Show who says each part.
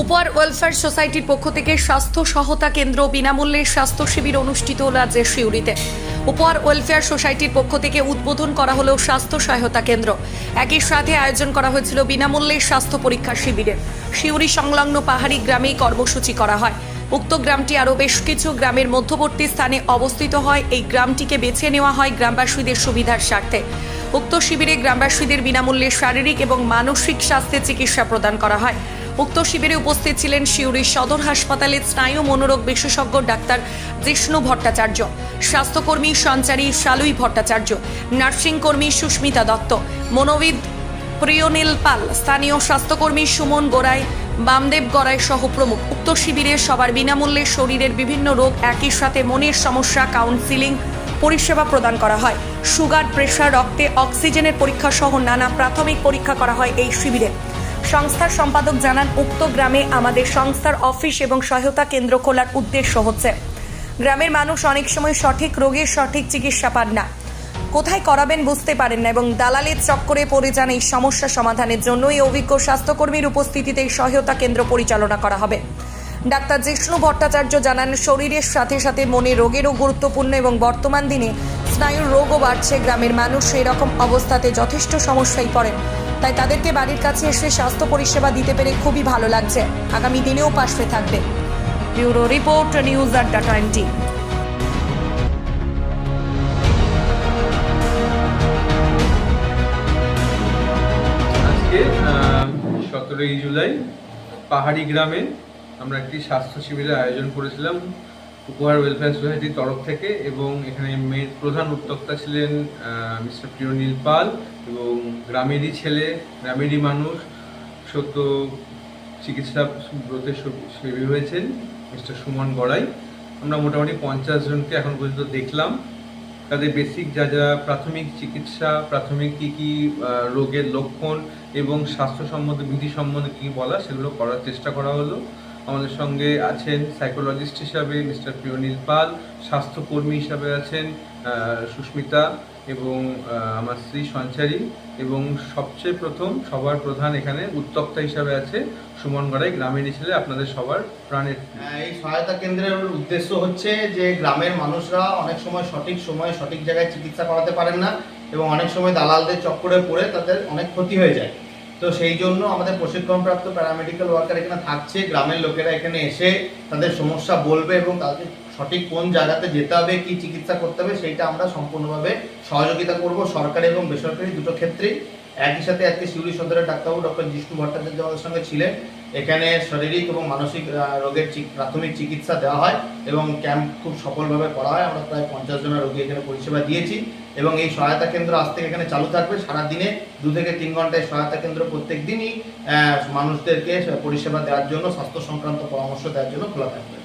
Speaker 1: উপহার ওয়েলফেয়ার সোসাইটির পক্ষ থেকে স্বাস্থ্য সহায়তা কেন্দ্র বিনামূল্যে স্বাস্থ্য শিবির অনুষ্ঠিত হল রাজ্যের শিউরিতে। উপর ওয়েলফেয়ার সোসাইটির পক্ষ থেকে উদ্বোধন করা হলো স্বাস্থ্য সহায়তা কেন্দ্র। একই সাথে আয়োজন করা হয়েছিল বিনামূল্যে স্বাস্থ্য পরীক্ষা শিবিরের শিউরি সংলগ্ন পাহাড়ি গ্রামেই কর্মসূচি করা হয়। উক্ত গ্রামটি আরও বেশ কিছু গ্রামের মধ্যবর্তী স্থানে অবস্থিত হয়। এই গ্রামটিকে বেছে নেওয়া হয় গ্রামবাসীদের সুবিধার স্বার্থে। উক্ত শিবিরে গ্রামবাসীদের বিনামূল্যে শারীরিক এবং মানসিক স্বাস্থ্যের চিকিৎসা প্রদান করা হয়। উক্ত শিবিরে উপস্থিত ছিলেন শিউরি সদর হাসপাতালের স্নায়ু মনোরোগ বিশেষজ্ঞ ডাক্তার জিষ্ণু ভট্টাচার্য, স্বাস্থ্যকর্মী সঞ্চারী শালুই ভট্টাচার্য, নার্সিং কর্মী সুস্মিতা দত্ত, মনোবিদ প্রিয়নীল পাল, স্থানীয় স্বাস্থ্যকর্মী সুমন গোড়াই, বামদেব গড়াই সহ প্রমুখ। উক্ত শিবিরে সবার বিনামূল্যে শরীরের বিভিন্ন রোগ একই সাথে মনের সমস্যা কাউন্সিলিং পরিষেবা প্রদান করা হয়। সুগার, প্রেশার, রক্তে অক্সিজেনের পরীক্ষা সহ নানা প্রাথমিক পরীক্ষা করা হয় এই শিবিরে। সংস্থার সম্পাদক জানান, উক্ত গ্রামে আমাদের সংস্থার অফিস এবং সহায়তা কেন্দ্র খোলার উদ্দেশ্য হচ্ছে। গ্রামের মানুষ অনেক সময় সঠিক রোগের সঠিক চিকিৎসা পান না। কোথায় করাবেন বুঝতে পারেন না এবং দালালের চক্করে পড়ে যান এই সমস্যা সমাধানের জন্য এই অভিজ্ঞ স্বাস্থ্যকর্মীর উপস্থিতিতে এই সহায়তা কেন্দ্র পরিচালনা করা হবে। ডাক্তার জিষ্ণু ভট্টাচার্য জানান, শরীরের সাথে সাথে মনে রোগেরও গুরুত্বপূর্ণ এবং বর্তমান দিনে স্নায়ুর রোগও বাড়ছে। গ্রামের মানুষ এরকম অবস্থাতে যথেষ্ট সমস্যায় পড়েন। তাই তাদেরকে বাড়ির কাছে এসে স্বাস্থ্য পরিষেবা দিতে পেরে খুবই ভালো লাগছে। আগামী দিনেও পাশে থাকবে। Bureau report news Adda twenty.
Speaker 2: আজকে সতেরোই জুলাই পাহাড়ি গ্রামে আমরা একটি স্বাস্থ্য শিবিরের আয়োজন করেছিলাম। উপহার ওয়েলফেয়ার সোসাইটির তরফ থেকে এবং এখানে মেয়ের প্রধান উদ্যোক্তা ছিলেন মিস্টার প্রিয়নীল পাল এবং গ্রামেরই ছেলে, গ্রামেরই মানুষ সত্য চিকিৎসা ব্রতে সেবী হয়েছেন মিস্টার সুমন গড়াই। আমরা মোটামুটি পঞ্চাশ জনকে এখন পর্যন্ত দেখলাম। তাদের বেসিক যা যা প্রাথমিক চিকিৎসা, প্রাথমিক কী কী রোগের লক্ষণ এবং স্বাস্থ্য সম্বন্ধে, বিধি সম্বন্ধে কী বলা, সেগুলো করার চেষ্টা করা হলো। আমাদের সঙ্গে আছেন সাইকোলজিস্ট হিসাবে মিস্টার প্রিয়নীল পাল স্বাস্থ্যকর্মী হিসাবে আছেন সুস্মিতা এবং আমার স্ত্রী সঞ্চারী এবং সবচেয়ে প্রথম সবার প্রধান এখানে উদ্যোক্তা হিসাবে আছে সুমন গড়াই গ্রামেরই ছেলে আপনাদের সবার প্রাণের
Speaker 3: হ্যাঁ, এই সহায়তা কেন্দ্রের উদ্দেশ্য হচ্ছে যে গ্রামের মানুষরা অনেক সময় সঠিক সময়ে সঠিক জায়গায় চিকিৎসা করাতে পারেন না এবং অনেক সময় দালালদের চক্করে পড়ে তাদের অনেক ক্ষতি হয়ে যায়। তো সেই জন্য আমাদের প্রশিক্ষণপ্রাপ্ত প্যারামেডিক্যাল ওয়ার্কার এখানে থাকছে, গ্রামের লোকেরা এখানে এসে তাদের সমস্যা বলবে এবং তাদের সঠিক কোন জায়গাতে যেতে হবে, কি চিকিৎসা করতে হবে, সেইটা আমরা সম্পূর্ণভাবে সহযোগিতা করব সরকারি এবং বেসরকারি দুটো ক্ষেত্রেই। একই সাথে আজকে শিউরি সদরের ডাক্তারবাবু ডক্টর জিষ্ণু ভট্টাচার্য আমাদের সঙ্গে ছিলেন। এখানে শারীরিক এবং মানসিক রোগের প্রাথমিক চিকিৎসা দেওয়া হয় এবং ক্যাম্প খুব সফলভাবে করা হয়। আমরা প্রায় পঞ্চাশ জনের রোগী এখানে পরিষেবা দিয়েছি এবং এই সহায়তা কেন্দ্র আজ থেকে এখানে চালু থাকবে। সারা দিনে দু থেকে তিন ঘন্টায় সহায়তা কেন্দ্র প্রত্যেক দিনই মানুষদেরকে পরিষেবা দেওয়ার জন্য, স্বাস্থ্য সংক্রান্ত পরামর্শ দেওয়ার জন্য খোলা থাকবে।